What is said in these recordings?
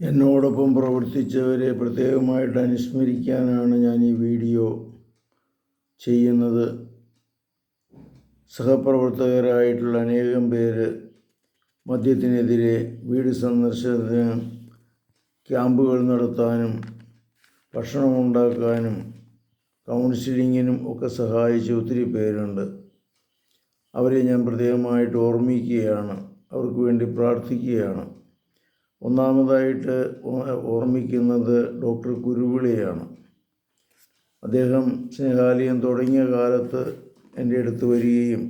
എന്നോടൊപ്പം പ്രവർത്തിച്ചവരെ പ്രത്യേകമായിട്ട് അനുസ്മരിക്കാനാണ് ഞാൻ ഈ വീഡിയോ ചെയ്യുന്നത്. സഹപ്രവർത്തകരായിട്ടുള്ള അനേകം പേര് മദ്യത്തിനെതിരെ വീട് സന്ദർശനത്തിന് ക്യാമ്പുകൾ നടത്താനും ഭക്ഷണം ഉണ്ടാക്കാനും കൗൺസിലിങ്ങിനും ഒക്കെ സഹായിച്ച ഒത്തിരി പേരുണ്ട്. അവരെ ഞാൻ പ്രത്യേകമായിട്ട് ഓർമ്മിക്കുകയാണ്. അവർക്ക് വേണ്ടി പ്രാർത്ഥിക്കുകയാണ്. ഒന്നാമതായിട്ട് ഓർമ്മിക്കുന്നത് ഡോക്ടർ കുരുവിളിയാണ്. അദ്ദേഹം സ്നേഹാലയം തുടങ്ങിയ കാലത്ത് എന്റെ അടുത്ത് വരികയും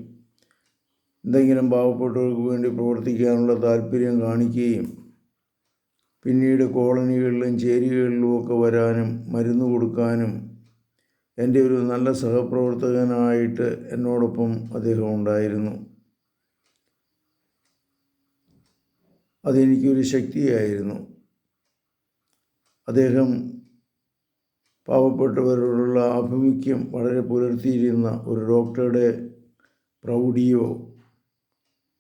എന്തെങ്കിലും പാവപ്പെട്ടവർക്ക് വേണ്ടി പ്രവർത്തിക്കാനുള്ള താല്പര്യം കാണിക്കുകയും പിന്നീട് കോളനികളിലും ചേരികളിലും ഒക്കെ വരാനും മരുന്ന് കൊടുക്കാനും എന്റെ ഒരു നല്ല സഹപ്രവർത്തകനായിട്ട് എന്നോടൊപ്പം അദ്ദേഹം ഉണ്ടായിരുന്നു. അതെനിക്കൊരു ശക്തിയായിരുന്നു. അദ്ദേഹം പാവപ്പെട്ടവരോടുള്ള ആഭിമുഖ്യം വളരെ പുലർത്തിയിരുന്ന ഒരു ഡോക്ടറുടെ പ്രൗഢിയോ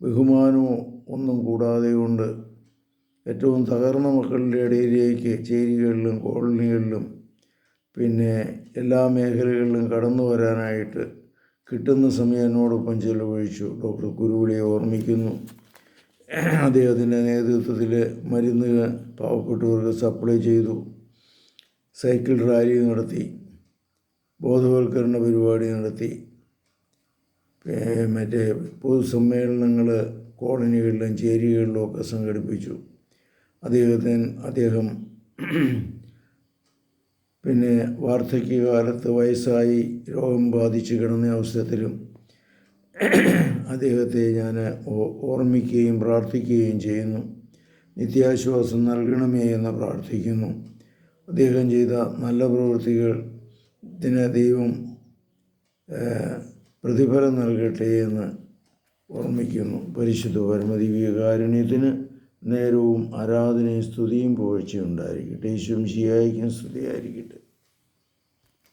ബഹുമാനമോ ഒന്നും കൂടാതെ കൊണ്ട് ഏറ്റവും തകർന്ന മക്കളുടെ ഇടയിലേക്ക് ചേരികളിലും കോളനികളിലും പിന്നെ എല്ലാ മേഖലകളിലും കടന്നു വരാനായിട്ട് കിട്ടുന്ന സമയം എന്നോടൊപ്പം ചെലവഴിച്ചു. ഡോക്ടർ കുരുവിളിയെ ഓർമ്മിക്കുന്നു. അദ്ദേഹത്തിന്റെ നേതൃത്വത്തിൽ മരുന്ന് പാവപ്പെട്ടവർക്ക് സപ്ലൈ ചെയ്തു. സൈക്കിൾ റാലി നടത്തി. ബോധവൽക്കരണ പരിപാടി നടത്തി. മറ്റേ പൊതുസമ്മേളനങ്ങൾ കോളനികളിലും ചേരികളിലും ഒക്കെ സംഘടിപ്പിച്ചു. അദ്ദേഹത്തിന് അദ്ദേഹം പിന്നെ വാർദ്ധക്യകാലത്ത് വയസ്സായി രോഗം ബാധിച്ച് കിടന്ന അവസരത്തിലും അദ്ദേഹത്തെ ഞാൻ ഓർമ്മിക്കുകയും പ്രാർത്ഥിക്കുകയും ചെയ്യുന്നു. നിത്യാശ്വാസം നൽകണമേ എന്ന് പ്രാർത്ഥിക്കുന്നു. അദ്ദേഹം ചെയ്ത നല്ല പ്രവൃത്തികൾത്തിന് ദൈവം പ്രതിഫലം നൽകട്ടെ എന്ന് ഓർമ്മിക്കുന്നു. പരിശുദ്ധ പരമദിവ്യ കാരുണ്യത്തിന് നേരവും ആരാധനയും സ്തുതിയും പോഴ്ചയുണ്ടായിരിക്കട്ടെ ഈശ്വരം ശിയായിരിക്കും സ്തുതിയായിരിക്കട്ടെ.